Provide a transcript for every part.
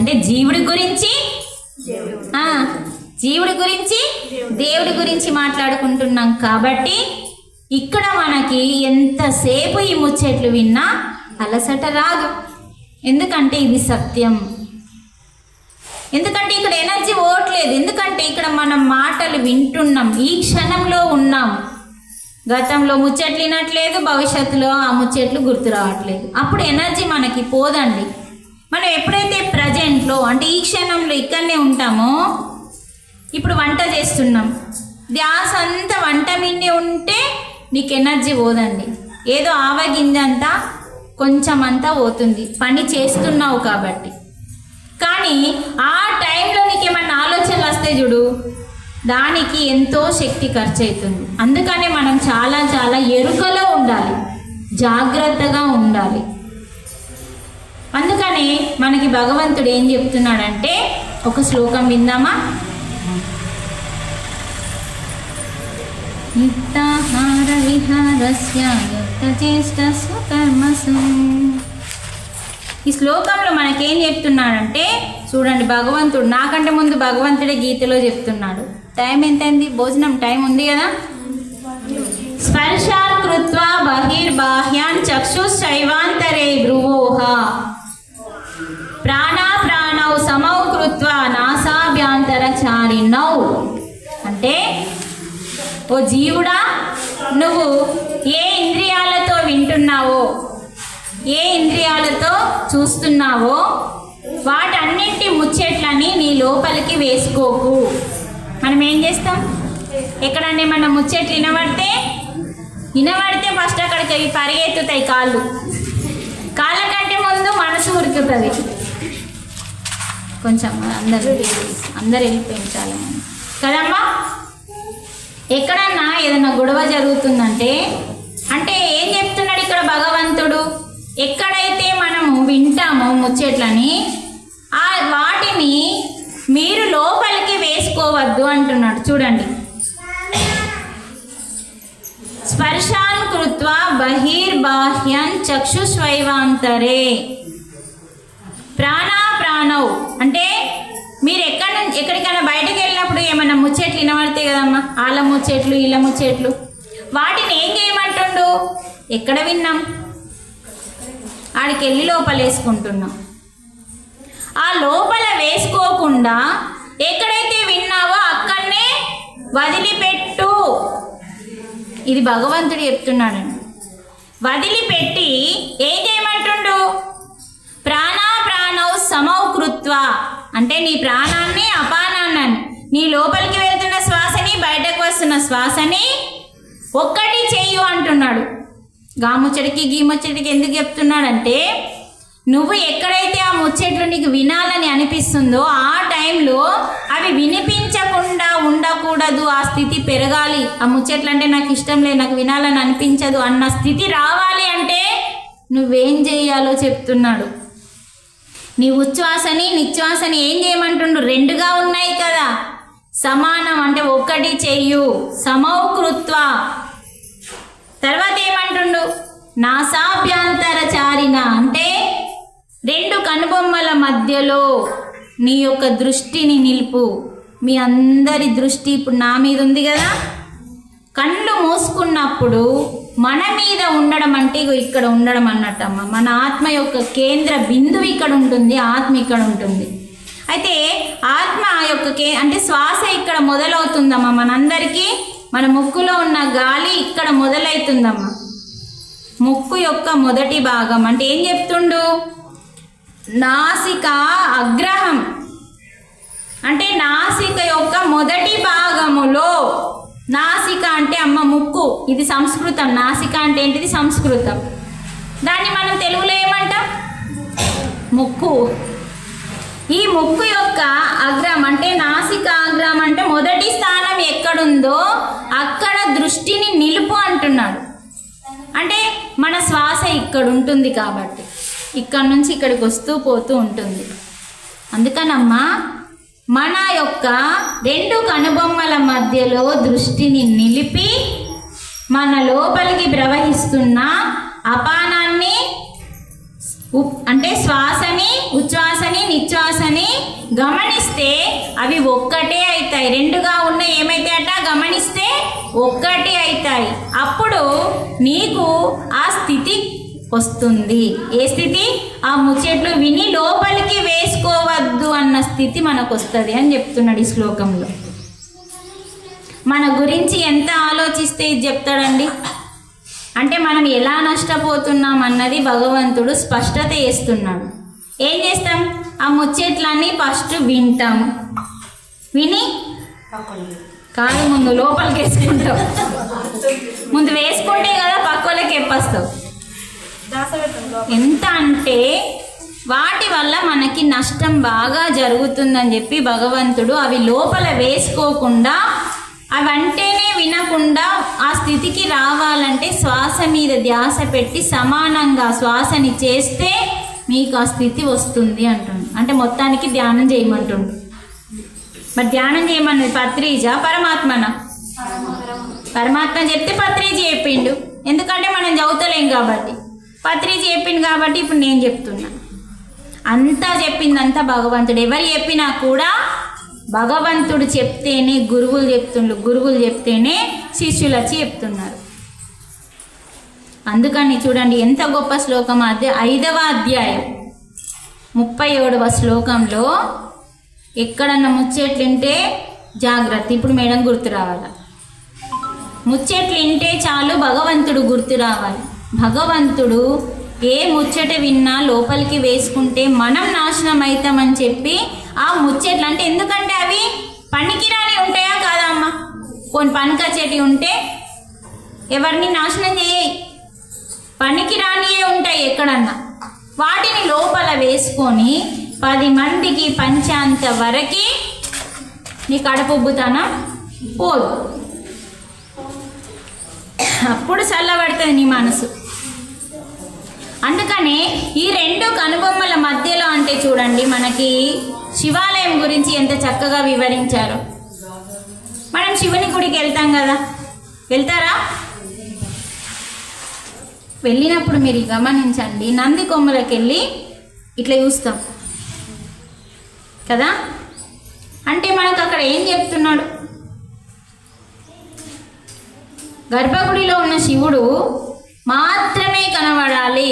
అంటే జీవుడి గురించి? జీవుడి గురించి? దేవుడి గురించి మాట్లాడుకుంటున్నాం కాబట్టి ఇక్కడ మనకి ఎంతసేపు ఈ ముచ్చట్లు విన్నా అలసట రాదు. ఎందుకంటే ఇది సత్యం. ఎందుకంటే ఇక్కడ ఎనర్జీ ఓట్లేదు ఎందుకంటే ఇక్కడ మనం మాటలు వింటున్నాం. ఈ క్షణంలో ఉన్నాం. గతంలో ముచ్చట్లు వినట్లేదు భవిష్యత్తులో ఆ ముచ్చట్లు గుర్తు రావట్లేదు. అప్పుడు ఎనర్జీ మనకి పోదండి. మనం ఎప్పుడైతే ప్రజెంట్లో అంటే ఈ క్షణంలో ఇక్కడనే ఉంటామో ఇప్పుడు వంట చేస్తున్నాం. ధ్యాస అంతా వంట మిండి ఉంటే నీకు ఎనర్జీ పోదండి. ఏదో ఆవగిందంతా కొంచెం అంతా పోతుంది. పని చేస్తున్నావు కాబట్టి. కానీ ఆ టైంలో నీకు ఏమన్నా ఆలోచనలు వస్తాయి చూడు దానికి ఎంతో శక్తి ఖర్చు అవుతుంది అందుకనే మనం చాలా చాలా ఎరుకలో ఉండాలి. జాగ్రత్తగా ఉండాలి. అందుకని మనకి భగవంతుడు ఏం చెప్తున్నాడంటే ఒక శ్లోకం విందామా? నిత్యాహార విహారస్య యుక్తచేష్టస్వ కర్మసు. ఈ శ్లోకంలో మనకేం చెప్తున్నాడంటే చూడండి భగవంతుడు నాకంటే ముందు భగవంతుడే గీతలో చెప్తున్నాడు. టైం ఎంతైంది? భోజనం టైం ఉంది కదా? స్పర్శాన్ కృత్వా బహిర్బాహ్యాన్ చక్షుశైవాంతరే భ్రువోహ. కృత్వా నాసాభ్యాంతరచారిణౌ అంటే ఓ జీవుడా నువ్వు ఏ ఇంద్రియాలతో వింటున్నావో ఏ ఇంద్రియాలతో చూస్తున్నావో వాటన్నింటి ముచ్చట్లని నీ లోపలికి వేసుకోకు. మనం ఏం చేస్తాం? ఎక్కడన్నా మన ముచ్చట్లు వినబడితే? వినబడితే ఫస్ట్ అక్కడికి అవి పరిగెత్తుతాయి కాళ్ళు. కాళ్ళ కంటే ముందు మనసు ఉరుకుతుంది. కొంచెం అందరూ అందరు వెళ్ళిపోయింది కదమ్మా? ఎక్కడన్నా ఏదైనా గొడవ జరుగుతుందంటే అంటే ఏం చెప్తున్నాడు ఇక్కడ భగవంతుడు? ఎక్కడైతే మనము వింటామో ముచ్చట్లని ఆ వాటిని మీరు లోపలికి వేసుకోవద్దు అంటున్నాడు. చూడండి. స్పర్శాన్ కృత్వా బహిర్బాహ్యం చక్షుస్వైవాంతరే. ప్రాణ ప్రాణవ్ అంటే మీరు ఎక్కడ నుంచి ఎక్కడికైనా బయటకు వెళ్ళినప్పుడు ఏమైనా ముచ్చట్లు వినబడతాయి కదమ్మా? ఆళ్ళ ముచ్చట్లు ఇళ్ళ ముచ్చట్లు. వాటిని ఏం చేయమంటుండు? ఎక్కడ విన్నాం? ఆడికి వెళ్ళి లోపల వేసుకుంటున్నాం? ఆ లోపల వేసుకోకుండా ఎక్కడైతే విన్నావో అక్కడనే వదిలిపెట్టు. ఇది భగవంతుడు చెప్తున్నాడండి వదిలిపెట్టి ఏం చేయమంటుండు? అంటే నీ ప్రాణాన్ని అపానాన్ని నీ లోపలికి వెళ్తున్న శ్వాసని బయటకు వస్తున్న శ్వాసని ఒక్కటి చెయ్యు అంటున్నాడు. గాముచ్చడికి గీముచ్చడికి ఎందుకు చెప్తున్నాడంటే నువ్వు ఎక్కడైతే ఆ ముచ్చట్లు నీకు వినాలని అనిపిస్తుందో ఆ టైంలో అవి వినిపించకుండా ఉండకూడదు. ఆ స్థితి పెరగాలి. ఆ ముచ్చట్లు అంటే నాకు ఇష్టం లేదు నాకు వినాలని అనిపించదు అన్న స్థితి రావాలి అంటే నువ్వేం చేయాలో చెప్తున్నాడు. నీ ఉచ్ఛ్వాసని నిశ్వాసని ఏం చేయమంటుండు? రెండుగా ఉన్నాయి కదా. సమానం అంటే ఒక్కటి చెయ్యు సమౌకృత్వ. తర్వాత ఏమంటుండు? నాసాభ్యంతరచారిన అంటే రెండు కనుబొమ్మల మధ్యలో నీ యొక్క దృష్టిని నిలుపు. మీ అందరి దృష్టి ఇప్పుడు నా మీద ఉంది కదా. కళ్ళు మూసుకున్నప్పుడు మన మీద ఉండడం అంటే ఇక్కడ ఉండడం అన్నట్టమ్మ. మన ఆత్మ యొక్క కేంద్ర బిందువు ఇక్కడ ఉంటుంది ఆత్మ ఇక్కడ ఉంటుంది. అయితే ఆత్మ యొక్క కే అంటే శ్వాస ఇక్కడ మొదలవుతుందమ్మా. మనందరికీ మన ముక్కులో ఉన్న గాలి ఇక్కడ మొదలవుతుందమ్మా ముక్కు యొక్క మొదటి భాగం. అంటే ఏం చెప్తుండు? నాసిక అగ్రహం. అంటే నాసిక యొక్క మొదటి భాగములో నాసిక అంటే అమ్మ ముక్కు. ఇది సంస్కృతం. నాసిక అంటే ఏంటిది? సంస్కృతం. దాన్ని మనం తెలుగులో ఏమంటాం? ముక్కు. ఈ ముక్కు యొక్క అగ్రం అంటే నాసిక అగ్రం అంటే మొదటి స్థానం ఎక్కడుందో అక్కడ దృష్టిని నిలుపు అంటున్నాడు. అంటే మన శ్వాస ఇక్కడ ఉంటుంది కాబట్టి. ఇక్కడ నుంచి ఇక్కడికి వస్తూ పోతూ ఉంటుంది. అందుకనమ్మా మన యొక్క రెండు కనుబొమ్మల మధ్యలో దృష్టిని నిలిపి మన లోపలికి ప్రవహిస్తున్న అపానాన్ని ఉప్- అంటే శ్వాసని ఉచ్ఛ్వాసని నిశ్వాసని గమనిస్తే అవి ఒక్కటే అవుతాయి రెండుగా ఉన్న ఏమైతే అట? గమనిస్తే ఒక్కటే అవుతాయి అప్పుడు నీకు ఆ స్థితి వస్తుంది. ఏ స్థితి? ఆ ముచ్చట్లు విని లోపలికి వేసుకోవద్దు అన్న స్థితి మనకు వస్తుంది అని చెప్తున్నాడు ఈ శ్లోకంలో. మన గురించి ఎంత ఆలోచిస్తే ఇది చెప్తాడండి? అంటే మనం ఎలా నష్టపోతున్నాం అన్నది భగవంతుడు స్పష్టత చేస్తున్నాడు. ఏం చేస్తాం? ఆ ముచ్చట్లన్నీ ఫస్ట్ వింటాం. విని కాదు ముందు లోపలికి వేసుకుంటాం. ముందు వేసుకుంటే కదా పక్కలకి ఎప్పస్తావు ఎంత అంటే వాటి వల్ల మనకి నష్టం బాగా జరుగుతుందని చెప్పి భగవంతుడు అవి లోపల వేసుకోకుండా అవంటేనే వినకుండా ఆ స్థితికి రావాలంటే శ్వాస మీద ధ్యాస పెట్టి సమానంగా శ్వాసని చేస్తే మీకు ఆ స్థితి వస్తుంది అంటుండు. అంటే మొత్తానికి ధ్యానం చేయమంటుండు. మరి ధ్యానం చేయమన్నది పత్రిజ పరమాత్మన? పరమాత్మ చెప్తే పత్రిజ చెప్పిండు. ఎందుకంటే మనం చదువుతలేం కాబట్టి. పత్రి చెప్పింది కాబట్టి ఇప్పుడు నేను చెప్తున్నా. అంతా చెప్పిందంతా భగవంతుడు. ఎవరు చెప్పినా కూడా భగవంతుడు చెప్తేనే గురువులు చెప్తుండ్రు. గురువులు చెప్తేనే శిష్యులు వచ్చి చెప్తున్నారు. అందుకని చూడండి ఎంత గొప్ప శ్లోకం అదే. ఐదవ అధ్యాయం ముప్పై ఏడవ శ్లోకంలో ఎక్కడన్నా ముచ్చేట్లుంటే జాగ్రత్త. ఇప్పుడు మేడం గుర్తు రావాలి? ముచ్చట్లు వింటే చాలు భగవంతుడు గుర్తు రావాలి. భగవంతుడు ఏ ముచ్చట విన్నా లోపలికి వేసుకుంటే మనం నాశనం అవుతామని చెప్పి ఆ ముచ్చట్లు అంటే ఎందుకంటే అవి పనికిరాని ఉంటాయా కాదా అమ్మ? కొన్ని పనికొచ్చేటి ఉంటే ఎవరిని నాశనం చేయ. పనికిరానియే ఉంటాయి ఎక్కడన్నా. వాటిని లోపల వేసుకొని పది మందికి పంచేంత వరకి నీ కడపుబ్బుతానా పోదు. అప్పుడు చల్లబడుతుంది నీ మనసు. అందుకనే ఈ రెండు కనుబొమ్మల మధ్యలో అంటే చూడండి మనకి శివాలయం గురించి ఎంత చక్కగా వివరించారు. మనం శివుని గుడికి వెళ్తాం కదా. వెళ్తారా? వెళ్ళినప్పుడు మీరు గమనించండి. నంది కొమ్మలకి వెళ్ళి ఇట్లా చూస్తాం. కదా? అంటే మనకు అక్కడ ఏం చెప్తున్నాడు? గర్భగుడిలో ఉన్న శివుడు మాత్రమే కనబడాలి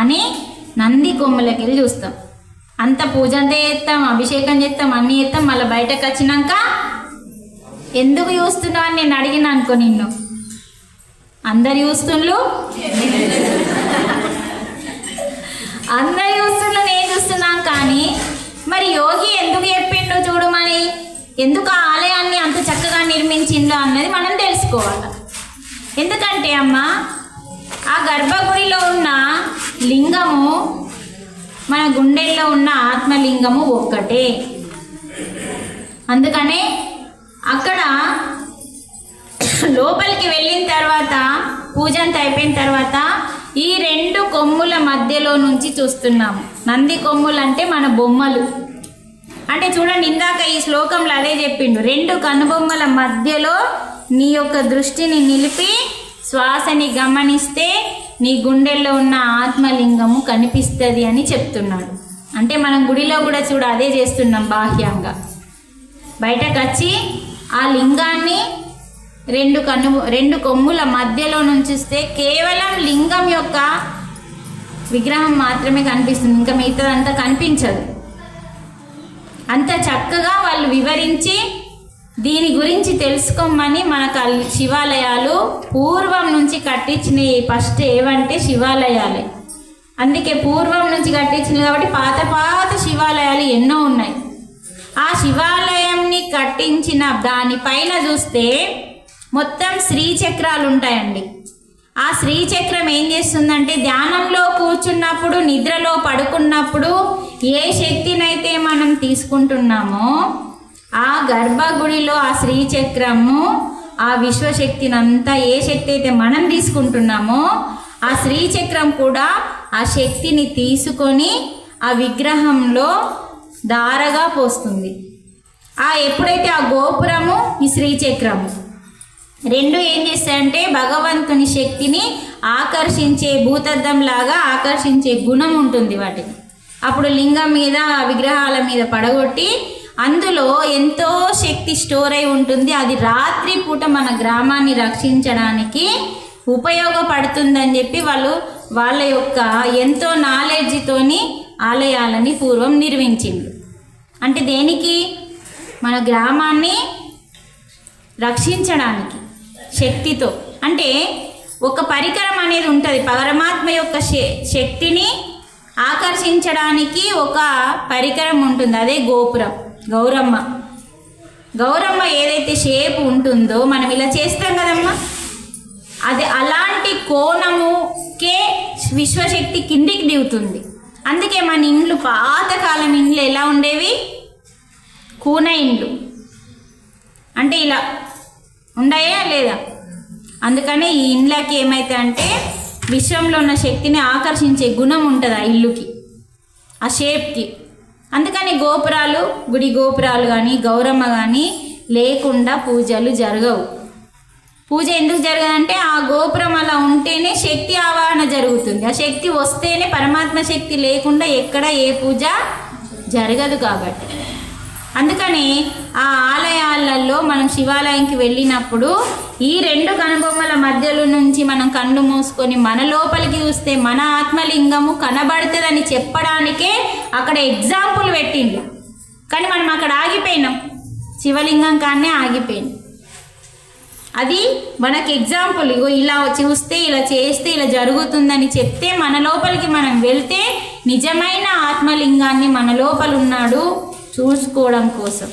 అని నంది కొమ్మలకి వెళ్ళి చూస్తాం. అంత పూజ అంతా చేస్తాం అభిషేకం చేస్తాం అన్నీ చేస్తాం మళ్ళీ బయటకు వచ్చినాక ఎందుకు చూస్తున్నావు అని నేను అడిగిన అనుకో నిన్ను. అందరు చూస్తుండ్రు అందరు చూస్తుండ్రు నేను చూస్తున్నాం కానీ మరి యోగి ఎందుకు చెప్పిండు చూడమని ఎందుకు ఆ ఆలయాన్ని అంత చక్కగా నిర్మించిందో అన్నది మనం తెలుసుకోవాలి. ఎందుకంటే అమ్మ ఆ గర్భగుడిలో ఉన్న లింగము మన గుండెల్లో ఉన్న ఆత్మలింగము ఒక్కటే. అందుకనే అక్కడ లోపలికి వెళ్ళిన తర్వాత పూజంత అయిపోయిన తర్వాత ఈ రెండు కొమ్ముల మధ్యలో నుంచి చూస్తున్నాము. నంది కొమ్ములు అంటే మన బొమ్మలు. అంటే చూడండి ఇందాక ఈ శ్లోకంలో అదే చెప్పిండు. రెండు కనుబొమ్మల మధ్యలో నీ యొక్క దృష్టిని నిలిపి శ్వాసని గమనిస్తే నీ గుండెల్లో ఉన్న ఆత్మలింగము కనిపిస్తుంది అని చెప్తున్నాడు. అంటే మనం గుడిలో కూడా చూడ అదే చేస్తున్నాం బాహ్యంగా. బయటకు వచ్చి ఆ లింగాన్ని రెండు కను రెండు కొమ్ముల మధ్యలో నుంచిస్తే కేవలం లింగం యొక్క విగ్రహం మాత్రమే కనిపిస్తుంది. ఇంకా మిగతాదంతా కనిపించదు. అంత చక్కగా వాళ్ళు వివరించి దీని గురించి తెలుసుకోమని మనకు శివాలయాలు పూర్వం నుంచి కట్టించినవి. ఫస్ట్ ఏవంటే శివాలయాలే. అందుకే పూర్వం నుంచి కట్టించినవి కాబట్టి పాత పాత శివాలయాలు ఎన్నో ఉన్నాయి. ఆ శివాలయంని కట్టించిన దానిపైన చూస్తే మొత్తం శ్రీచక్రాలు ఉంటాయండి. ఆ శ్రీచక్రం ఏం చేస్తుందంటే ధ్యానంలో కూర్చున్నప్పుడు నిద్రలో పడుకున్నప్పుడు ఏ శక్తినైతే మనం తీసుకుంటున్నామో ఆ గర్భగుడిలో ఆ శ్రీచక్రము ఆ విశ్వశక్తినంతా ఏ శక్తి అయితే మనం తీసుకుంటున్నామో ఆ శ్రీచక్రం కూడా ఆ శక్తిని తీసుకొని ఆ విగ్రహంలో దారగా పోస్తుంది. ఆ ఎప్పుడైతే ఆ గోపురము ఈ శ్రీచక్రము రెండు ఏం చేస్తాయంటే భగవంతుని శక్తిని ఆకర్షించే భూతద్దం లాగా ఆకర్షించే గుణం ఉంటుంది వాటికి అప్పుడు లింగం మీద విగ్రహాల మీద పడగొట్టి అందులో ఎంతో శక్తి స్టోర్ అయి ఉంటుంది. అది రాత్రి పూట మన గ్రామాన్ని రక్షించడానికి ఉపయోగపడుతుందని చెప్పి వాళ్ళు వాళ్ళ యొక్క ఎంతో నాలెడ్జ్తోని ఆలయాలని పూర్వం నిర్మించింది. అంటే దేనికి? మన గ్రామాన్ని రక్షించడానికి శక్తితో. అంటే ఒక పరికరం అనేది ఉంటుంది. పరమాత్మ యొక్క శ- శక్తిని ఆకర్షించడానికి ఒక పరికరం ఉంటుంది. అదే గోపురం. గౌరమ్మ. గౌరమ్మ ఏదైతే షేప్ ఉంటుందో మనం ఇలా చేస్తాం కదమ్మా? అది అలాంటి కోణముకే విశ్వశక్తి కిందికి దిగుతుంది. అందుకే మన ఇండ్లు పాతకాలం ఇండ్లు ఎలా ఉండేవి? కూన ఇండ్లు. అంటే ఇలా ఉండయా లేదా? అందుకనే ఈ ఇండ్లకి ఏమైతే అంటే విశ్వంలో ఉన్న శక్తిని ఆకర్షించే గుణం ఉంటుంది ఆ ఇల్లుకి ఆ షేప్కి అందుకని గోపురాలు గుడి గోపురాలు కానీ గౌరమ్మ కానీ లేకుండా పూజలు జరగవు. పూజ ఎందుకు జరగదంటే ఆ గోపురం అలా ఉంటేనే శక్తి ఆవాహన జరుగుతుంది. ఆ శక్తి వస్తేనే పరమాత్మ శక్తి లేకుండా ఎక్కడ ఏ పూజ జరగదు కాబట్టి. అందుకని ఆ ఆలయాలలో మనం శివాలయంకి వెళ్ళినప్పుడు ఈ రెండు కనుబొమ్మల మధ్యలో నుంచి మనం కళ్ళు మూసుకొని మన లోపలికి చూస్తే మన ఆత్మలింగము కనబడుతుందని చెప్పడానికే అక్కడ ఎగ్జాంపుల్ పెట్టిండు. కానీ మనం అక్కడ ఆగిపోయినాం. శివలింగం కానే ఆగిపోయింది అది మనకి ఎగ్జాంపుల్ ఇగో ఇలా చూస్తే ఇలా చేస్తే ఇలా జరుగుతుందని చెప్తే మన లోపలికి మనం వెళ్తే నిజమైన ఆత్మలింగాన్ని మన లోపల ఉన్నాడు చూసుకోవడం కోసం.